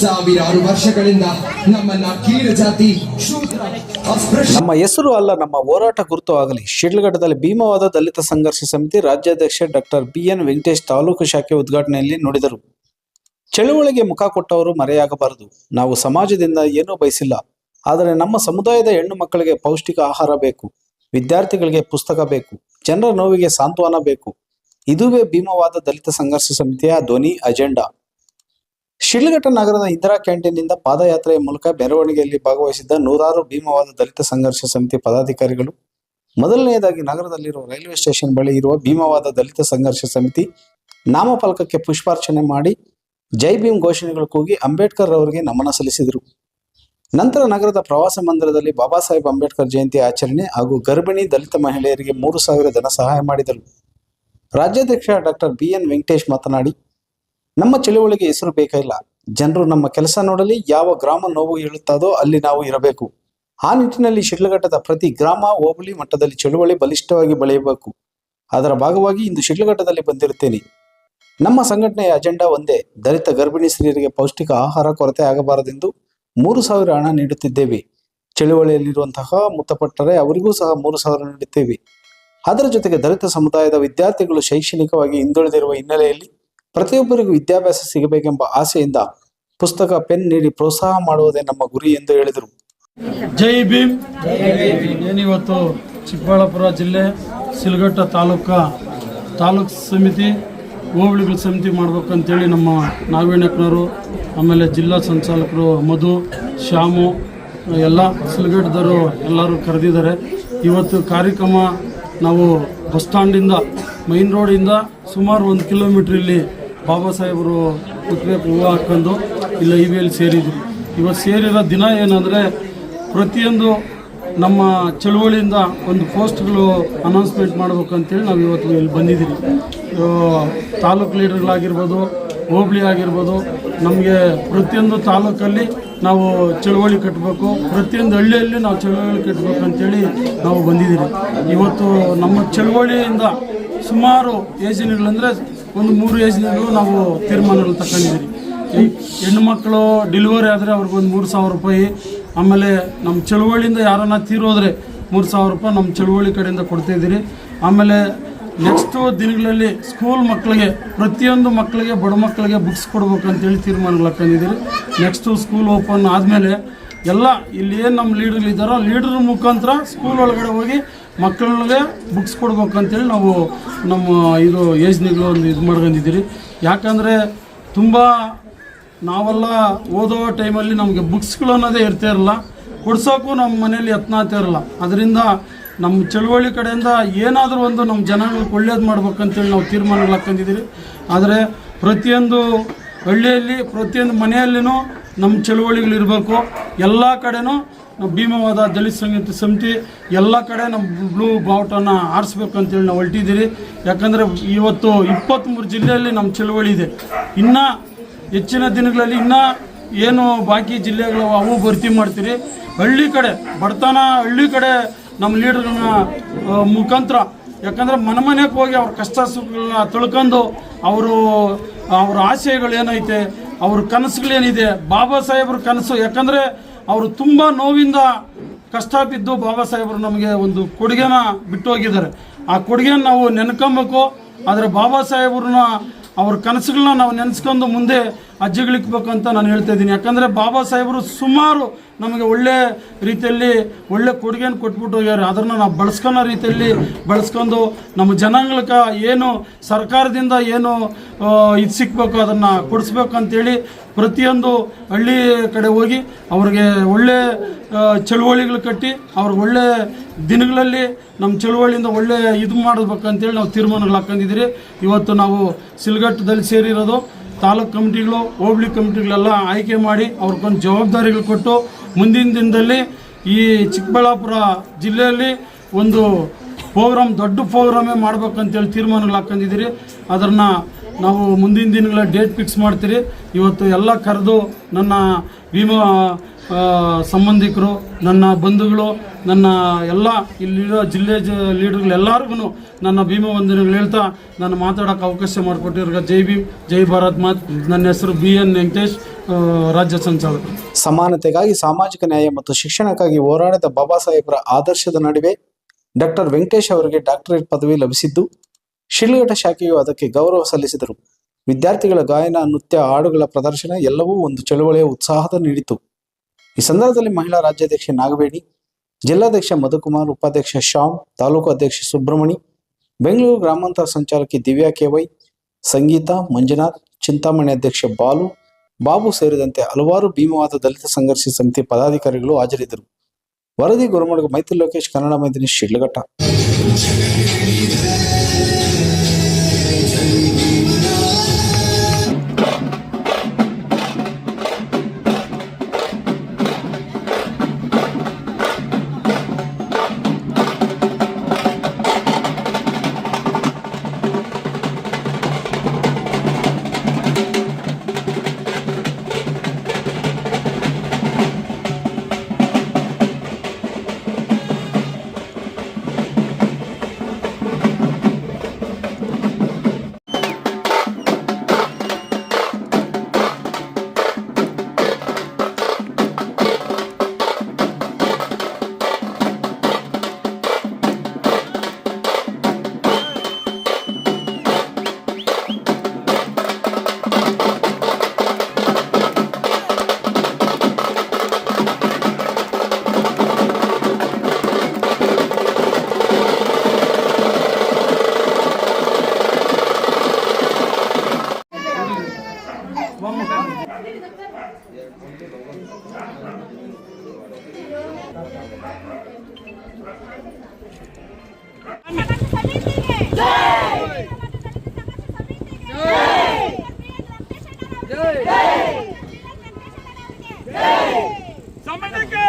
ಸಾವಿರಾರು ವರ್ಷಗಳಿಂದ ನಮ್ಮನ್ನ ಕೀಳು ಜಾತಿ ನಮ್ಮ ಹೆಸರು ಅಲ್ಲ, ನಮ್ಮ ಹೋರಾಟ ಗುರುತು ಆಗಲಿ. ಶಿಡ್ಲಘಟ್ಟದಲ್ಲಿ ಭೀಮವಾದ ದಲಿತ ಸಂಘರ್ಷ ಸಮಿತಿ ರಾಜ್ಯಾಧ್ಯಕ್ಷ ಡಾಕ್ಟರ್ ಬಿ ಎನ್ ವೆಂಕಟೇಶ್ ತಾಲೂಕು ಶಾಖೆ ಉದ್ಘಾಟನೆಯಲ್ಲಿ ನುಡಿದರು. ಚಳುವಳಿಗೆ ಮುಖ ಕೊಟ್ಟವರು ಮರೆಯಾಗಬಾರದು. ನಾವು ಸಮಾಜದಿಂದ ಏನೂ ಬಯಸಿಲ್ಲ. ಆದರೆ ನಮ್ಮ ಸಮುದಾಯದ ಹೆಣ್ಣು ಮಕ್ಕಳಿಗೆ ಪೌಷ್ಟಿಕ ಆಹಾರ ಬೇಕು. ವಿದ್ಯಾರ್ಥಿಗಳಿಗೆ ಪುಸ್ತಕ ಬೇಕು. ಜನರ ನೋವಿಗೆ ಸಾಂತ್ವನ ಬೇಕು. ಇದುವೇ ಭೀಮವಾದ ದಲಿತ ಸಂಘರ್ಷ ಸಮಿತಿಯ ಧ್ವನಿ ಅಜೆಂಡಾ. ಶಿಡ್ಲಘಟ್ಟ ನಗರದ ಇಂದಿರಾ ಕ್ಯಾಂಟೀನ್ನಿಂದ ಪಾದಯಾತ್ರೆಯ ಮೂಲಕ ಮೆರವಣಿಗೆಯಲ್ಲಿ ಭಾಗವಹಿಸಿದ್ದ ನೂರಾರು ಭೀಮವಾದ ದಲಿತ ಸಂಘರ್ಷ ಸಮಿತಿ ಪದಾಧಿಕಾರಿಗಳು. ಮೊದಲನೆಯದಾಗಿ ನಗರದಲ್ಲಿರುವ ರೈಲ್ವೆ ಸ್ಟೇಷನ್ ಬಳಿ ಇರುವ ಭೀಮವಾದ ದಲಿತ ಸಂಘರ್ಷ ಸಮಿತಿ ನಾಮಫಲಕಕ್ಕೆ ಪುಷ್ಪಾರ್ಚನೆ ಮಾಡಿ ಜೈ ಭೀಮ್ ಘೋಷಣೆಗಳು ಕೂಗಿ ಅಂಬೇಡ್ಕರ್ ಅವರಿಗೆ ನಮನ ಸಲ್ಲಿಸಿದರು. ನಂತರ ನಗರದ ಪ್ರವಾಸ ಮಂದಿರದಲ್ಲಿ ಬಾಬಾ ಸಾಹೇಬ್ ಅಂಬೇಡ್ಕರ್ ಜಯಂತಿ ಆಚರಣೆ ಹಾಗೂ ಗರ್ಭಿಣಿ ದಲಿತ ಮಹಿಳೆಯರಿಗೆ ಮೂರು ಸಾವಿರ ಧನ ಸಹಾಯ ಮಾಡಿದರು. ರಾಜ್ಯಾಧ್ಯಕ್ಷ ಡಾಕ್ಟರ್ ಬಿ ಎನ್ ವೆಂಕಟೇಶ್ ಮಾತನಾಡಿ ನಮ್ಮ ಚಳುವಳಿಗೆ ಹೆಸರು ಬೇಕಿಲ್ಲ ಜನರು ನಮ್ಮ ಕೆಲಸ ನೋಡಲಿ ಯಾವ ಗ್ರಾಮ ನೋವು ಹೇಳುತ್ತದೋ ಅಲ್ಲಿ ನಾವು ಇರಬೇಕು. ಆ ನಿಟ್ಟಿನಲ್ಲಿ ಶಿಡ್ಲಘಟ್ಟದ ಪ್ರತಿ ಗ್ರಾಮ, ಹೋಬಳಿ ಮಟ್ಟದಲ್ಲಿ ಚಳುವಳಿ ಬಲಿಷ್ಠವಾಗಿ ಬೆಳೆಯಬೇಕು. ಅದರ ಭಾಗವಾಗಿ ಇಂದು ಶಿಡ್ಲಘಟ್ಟದಲ್ಲಿ ಬಂದಿರುತ್ತೇನೆ. ನಮ್ಮ ಸಂಘಟನೆಯ ಅಜೆಂಡಾ ಒಂದೇ. ದಲಿತ ಗರ್ಭಿಣಿ ಸ್ತ್ರೀಯರಿಗೆ ಪೌಷ್ಟಿಕ ಆಹಾರ ಕೊರತೆ ಆಗಬಾರದೆಂದು ಮೂರು ಸಾವಿರ ಹಣ ನೀಡುತ್ತಿದ್ದೇವೆ. ಚಳುವಳಿಯಲ್ಲಿರುವಂತಹ ಮೃತಪಟ್ಟರೆ ಅವರಿಗೂ ಸಹ ಮೂರು ಸಾವಿರ ನೀಡುತ್ತೇವೆ. ಅದರ ಜೊತೆಗೆ ದಲಿತ ಸಮುದಾಯದ ವಿದ್ಯಾರ್ಥಿಗಳು ಶೈಕ್ಷಣಿಕವಾಗಿ ಹಿಂದುಳಿದಿರುವ ಹಿನ್ನೆಲೆಯಲ್ಲಿ ಪ್ರತಿಯೊಬ್ಬರಿಗೂ ವಿದ್ಯಾಭ್ಯಾಸ ಸಿಗಬೇಕೆಂಬ ಆಸೆಯಿಂದ ಪುಸ್ತಕ, ಪೆನ್ ನೀಡಿ ಪ್ರೋತ್ಸಾಹ ಮಾಡುವುದೇ ನಮ್ಮ ಗುರಿ ಎಂದು ಹೇಳಿದರು. ಜೈ ಭೀಮ್. ಏನಿವತ್ತು ಚಿಕ್ಕಬಳ್ಳಾಪುರ ಜಿಲ್ಲೆ, ಸಿಲ್ಗಟ್ಟ ತಾಲೂಕ, ತಾಲೂಕು ಸಮಿತಿ, ಹೋಬಳಿಗಳ ಸಮಿತಿ ಮಾಡ್ಬೇಕಂತೇಳಿ ನಮ್ಮ ನಾಗವೇಣಕ್ಕನವರು ಆಮೇಲೆ ಜಿಲ್ಲಾ ಸಂಚಾಲಕರು ಮಧು, ಶ್ಯಾಮು, ಎಲ್ಲ ಸಿಲ್ಗಟ್ಟದವರು ಎಲ್ಲರೂ ಕರೆದಿದ್ದಾರೆ. ಇವತ್ತು ಕಾರ್ಯಕ್ರಮ ನಾವು ಬಸ್ ಸ್ಟ್ಯಾಂಡಿಂದ ಮೈನ್ ರೋಡಿಂದ ಸುಮಾರು ಒಂದು ಕಿಲೋಮೀಟ್ರ್ ಇಲ್ಲಿ ಬಾಬಾ ಸಾಹೇಬರು ಪುತ್ರೆ ಹೂವು ಹಾಕ್ಕೊಂಡು ಇಲ್ಲಿ ವಿಯಲ್ಲಿ ಸೇರಿದ್ರು. ಇವತ್ತು ಸೇರಿರೋ ದಿನ ಏನಂದರೆ ಪ್ರತಿಯೊಂದು ನಮ್ಮ ಚಳುವಳಿಯಿಂದ ಒಂದು ಪೋಸ್ಟ್ಗಳು ಅನೌನ್ಸ್ಮೆಂಟ್ ಮಾಡಬೇಕಂತೇಳಿ ನಾವು ಇವತ್ತು ಇಲ್ಲಿ ಬಂದಿದ್ದೀವಿ. ತಾಲೂಕು ಲೀಡರ್ಗಳಾಗಿರ್ಬೋದು ಹೋಬಳಿ ಆಗಿರ್ಬೋದು, ನಮಗೆ ಪ್ರತಿಯೊಂದು ತಾಲೂಕಲ್ಲಿ ನಾವು ಚಳುವಳಿ ಕಟ್ಟಬೇಕು ಪ್ರತಿಯೊಂದು ಹಳ್ಳಿಯಲ್ಲಿ ನಾವು ಚಳುವಳಿ ಕಟ್ಟಬೇಕು ಅಂತೇಳಿ ನಾವು ಬಂದಿದ್ದೀವಿ ಇವತ್ತು ನಮ್ಮ ಚಳುವಳಿಯಿಂದ ಸುಮಾರು ಯೋಜನೆಗಳಂದರೆ ಒಂದು ಮೂರು ಯೋಜನೆಗಳು ನಾವು ತೀರ್ಮಾನಗಳು ತಗೊಂಡಿದ್ದೀವಿ ಹೆಣ್ಣು ಮಕ್ಕಳು ಡೆಲಿವರಿ ಆದರೆ ಅವ್ರಿಗೊಂದು ಮೂರು ಸಾವಿರ ರೂಪಾಯಿ, ಆಮೇಲೆ ನಮ್ಮ ಚಳುವಳಿಯಿಂದ ಯಾರನ್ನ ತೀರೋದ್ರೆ ಮೂರು ಸಾವಿರ ರೂಪಾಯಿ ನಮ್ಮ ಚಳುವಳಿ ಕಡೆಯಿಂದ ಕೊಡ್ತಾಯಿದ್ದೀರಿ ಆಮೇಲೆ ನೆಕ್ಸ್ಟು ದಿನಗಳಲ್ಲಿ ಸ್ಕೂಲ್ ಮಕ್ಕಳಿಗೆ, ಪ್ರತಿಯೊಂದು ಮಕ್ಕಳಿಗೆ, ಬಡ ಮಕ್ಕಳಿಗೆ ಬುಕ್ಸ್ ಕೊಡ್ಬೇಕು ಅಂತೇಳಿ ತೀರ್ಮಾನಗಳು ಹಾಕೊಂಡಿದ್ದೀರಿ. ನೆಕ್ಸ್ಟು ಸ್ಕೂಲ್ ಓಪನ್ ಆದಮೇಲೆ ಎಲ್ಲ ಇಲ್ಲಿ ಏನು ನಮ್ಮ ಲೀಡರ್ಗಳಿದ್ದಾರೋ ಲೀಡರ್ ಮುಖಾಂತರ ಸ್ಕೂಲ್ ಒಳಗಡೆ ಹೋಗಿ ಮಕ್ಕಳಿಗೆ ಬುಕ್ಸ್ ಕೊಡ್ಬೇಕು ಅಂತೇಳಿ ನಾವು ನಮ್ಮ ಇದು ಯೋಜನೆಗಳು ಒಂದು ಇದು ಮಾಡ್ಕೊಂಡಿದ್ದೀರಿ. ಯಾಕಂದರೆ ತುಂಬ ನಾವೆಲ್ಲ ಓದೋ ಟೈಮಲ್ಲಿ ನಮಗೆ ಬುಕ್ಸ್ಗಳು ಅನ್ನೋದೇ ಇರ್ತಾ ಇರಲ್ಲ. ಕೊಡ್ಸೋಕ್ಕೂ ನಮ್ಮ ಮನೇಲಿ ಯತ್ನ ಆಗ್ತಾ ಇರಲ್ಲ. ಅದರಿಂದ ನಮ್ಮ ಚಳುವಳಿ ಕಡೆಯಿಂದ ಏನಾದರೂ ಒಂದು ನಮ್ಮ ಜನಗಳಿಗೆ ಒಳ್ಳೇದು ಮಾಡ್ಬೇಕಂತೇಳಿ ನಾವು ತೀರ್ಮಾನಗಳು ಹಾಕೊಂಡಿದ್ದೀರಿ ಆದರೆ ಪ್ರತಿಯೊಂದು ಹಳ್ಳಿಯಲ್ಲಿ, ಪ್ರತಿಯೊಂದು ಮನೆಯಲ್ಲಿನೂ ನಮ್ಮ ಚಳುವಳಿಗಳಿರಬೇಕು ಎಲ್ಲ ಕಡೆನೂ ನಾವು ಭೀಮವಾದ ದಲಿತ ಸಂಗೀತ ಸಮಿತಿ ಎಲ್ಲ ಕಡೆ ನಮ್ಮ ಬ್ಲೂ ಬಾವುಟನ ಆರಿಸ್ಬೇಕಂತೇಳಿ ನಾವು ಹೊರಟಿದ್ದೀರಿ. ಯಾಕಂದರೆ ಇವತ್ತು ಇಪ್ಪತ್ತ್ಮೂರು ಜಿಲ್ಲೆಯಲ್ಲಿ ನಮ್ಮ ಚಳುವಳಿ ಇದೆ. ಇನ್ನೂ ಹೆಚ್ಚಿನ ದಿನಗಳಲ್ಲಿ ಇನ್ನೂ ಏನು ಬಾಕಿ ಜಿಲ್ಲೆಗಳು ಅವು ಭರ್ತಿ ಮಾಡ್ತೀರಿ. ಹಳ್ಳಿ ಕಡೆ, ಬಡತನ ಹಳ್ಳಿ ಕಡೆ ನಮ್ಮ ಲೀಡರ್ನ ಮುಖಾಂತರ, ಯಾಕಂದರೆ ಮನೆ ಮನೆಗೆ ಹೋಗಿ ಅವ್ರ ಕಷ್ಟ ಸುಖಗಳನ್ನ ತಿಳ್ಕೊಂಡು ಅವರು, ಅವ್ರ ಆಶಯಗಳು ಏನೈತೆ ಅವ್ರ ಕನಸುಗಳೇನಿದೆ, ಬಾಬಾ ಸಾಹೇಬ್ರ ಕನಸು, ಯಾಕಂದರೆ ಅವರು ತುಂಬ ನೋವಿಂದ ಕಷ್ಟ ಬಿದ್ದು ಬಾಬಾ ಸಾಹೇಬರು ನಮಗೆ ಒಂದು ಕೊಡುಗೆನ ಬಿಟ್ಟು ಹೋಗಿದ್ದಾರೆ. ಆ ಕೊಡುಗೆನ ನಾವು ನೆನ್ಕೊಬೇಕು, ಆದರೆ ಬಾಬಾ ಸಾಹೇಬ್ರನ್ನ ಅವ್ರ ಕನಸುಗಳನ್ನ ನಾವು ನೆನೆಸ್ಕೊಂಡು ಮುಂದೆ ಅಜ್ಜಿಗಳಿಕ್ಬೇಕು ಅಂತ ನಾನು ಹೇಳ್ತಾ ಇದ್ದೀನಿ. ಯಾಕಂದರೆ ಬಾಬಾ ಸಾಹೇಬರು ಸುಮಾರು ನಮಗೆ ಒಳ್ಳೆ ರೀತಿಯಲ್ಲಿ ಒಳ್ಳೆ ಕೊಡುಗೆಯನ್ನು ಕೊಟ್ಬಿಟ್ಟು ಹೋಗ್ಯಾರೆ. ಅದನ್ನು ನಾವು ಬಳಸ್ಕೊಳ್ಳೋ ರೀತಿಯಲ್ಲಿ ಬಳಸ್ಕೊಂಡು ನಮ್ಮ ಜನಾಂಗಕ್ಕೆ ಏನು ಸರ್ಕಾರದಿಂದ ಏನು ಇದು ಸಿಕ್ಕಬೇಕು ಅದನ್ನು ಕೊಡಿಸ್ಬೇಕು ಅಂತೇಳಿ ಪ್ರತಿಯೊಂದು ಹಳ್ಳಿ ಕಡೆ ಹೋಗಿ ಅವ್ರಿಗೆ ಒಳ್ಳೆ ಚಳುವಳಿಗಳು ಕಟ್ಟಿ ಅವ್ರಿಗೆ ಒಳ್ಳೆ ದಿನಗಳಲ್ಲಿ ನಮ್ಮ ಚಳುವಳಿಯಿಂದ ಒಳ್ಳೆ ಇದು ಮಾಡಬೇಕಂತೇಳಿ ನಾವು ತೀರ್ಮಾನಗಳು ಹಾಕೊಂಡಿದ್ದೀರಿ. ಇವತ್ತು ನಾವು ಸಿಲ್ಗಟ್ಟದಲ್ಲಿ ಸೇರಿರೋದು. ತಾಲೂಕು ಕಮಿಟಿಗಳು, ಹೋಬ್ಳಿ ಕಮಿಟಿಗಳೆಲ್ಲ ಆಯ್ಕೆ ಮಾಡಿ ಅವ್ರಿಗೊಂದು ಜವಾಬ್ದಾರಿಗಳು ಕೊಟ್ಟು ಮುಂದಿನ ದಿನದಲ್ಲಿ ಈ ಚಿಕ್ಕಬಳ್ಳಾಪುರ ಜಿಲ್ಲೆಯಲ್ಲಿ ಒಂದು ಪ್ರೋಗ್ರಾಮ್, ದೊಡ್ಡ ಪ್ರೋಗ್ರಾಮೇ ಮಾಡ್ಬೇಕಂತೇಳಿ ತೀರ್ಮಾನಗಳು ಹಾಕೊಂಡಿದ್ದೀರಿ ಅದನ್ನು ನಾವು ಮುಂದಿನ ದಿನಗಳ ಡೇಟ್ ಫಿಕ್ಸ್ ಮಾಡ್ತೀರಿ. ಇವತ್ತು ಎಲ್ಲ ಕರೆದು ನನ್ನ ವಿಮಾ ಸಂಬಂಧಿಕರು, ನನ್ನ ಬಂಧುಗಳು, ನನ್ನ ಎಲ್ಲ ಇಲ್ಲಿರೋ ಜಿಲ್ಲೆ ಜ ಲೀಡರ್ಗಳು ಎಲ್ಲರಿಗೂ ನನ್ನ ಭೀಮ ವಂದನೆಗಳು ಹೇಳ್ತಾ ನಾನು ಮಾತಾಡೋಕ್ಕೆ ಅವಕಾಶ ಮಾಡಿಕೊಟ್ಟಿರೋ ಜೈ ಭೀಮ್, ಜೈ ಭಾರತ್ ಮಾತ್. ನನ್ನ ಹೆಸರು ಬಿ ಎನ್ ವೆಂಕಟೇಶ್ ರಾಜ್ಯ ಸಂಚಾಲಕ. ಸಮಾನತೆಗಾಗಿ ಸಾಮಾಜಿಕ ನ್ಯಾಯ ಮತ್ತು ಶಿಕ್ಷಣಕ್ಕಾಗಿ ಹೋರಾಡಿದ ಬಾಬಾ ಸಾಹೇಬರ ಆದರ್ಶದ ನಡುವೆ ಡಾಕ್ಟರ್ ವೆಂಕಟೇಶ್ ಅವರಿಗೆ ಡಾಕ್ಟರೇಟ್ ಪದವಿ ಲಭಿಸಿದ್ದು ಶಿಡ್ಲಘಟ್ಟ ಶಾಖೆಯು ಅದಕ್ಕೆ ಗೌರವ ಸಲ್ಲಿಸಿದರು. ವಿದ್ಯಾರ್ಥಿಗಳ ಗಾಯನ, ನೃತ್ಯ, ಹಾಡುಗಳ ಪ್ರದರ್ಶನ ಎಲ್ಲವೂ ಒಂದು ಚಳುವಳಿಯ ಉತ್ಸಾಹದ ನೀಡಿತು. ಈ ಸಂದರ್ಭದಲ್ಲಿ ಮಹಿಳಾ ರಾಜ್ಯಾಧ್ಯಕ್ಷೆ ನಾಗವೇಣಿ, ಜಿಲ್ಲಾಧ್ಯಕ್ಷ ಮಧುಕುಮಾರ್, ಉಪಾಧ್ಯಕ್ಷ ಶ್ಯಾಮ್, ತಾಲೂಕು ಅಧ್ಯಕ್ಷ ಸುಬ್ರಹ್ಮಣಿ, ಬೆಂಗಳೂರು ಗ್ರಾಮಾಂತರ ಸಂಚಾಲಕಿ ದಿವ್ಯಾ ಕೆವೈ ಸಂಗೀತ, ಮಂಜುನಾಥ್, ಚಿಂತಾಮಣಿ ಅಧ್ಯಕ್ಷ ಬಾಲು, ಬಾಬು ಸೇರಿದಂತೆ ಹಲವಾರು ಭೀಮವಾದ ದಲಿತ ಸಂಘರ್ಷ ಸಮಿತಿ ಪದಾಧಿಕಾರಿಗಳು ಹಾಜರಿದ್ದರು. వరది గురుముడికి మైత్రి లోకేష్ కన్నడ మైత్రిని షిడ్లుగట్ట ಶಿಡ್ಲಘಟ್ಟ ಸಮಾಜಕ್ಕೆ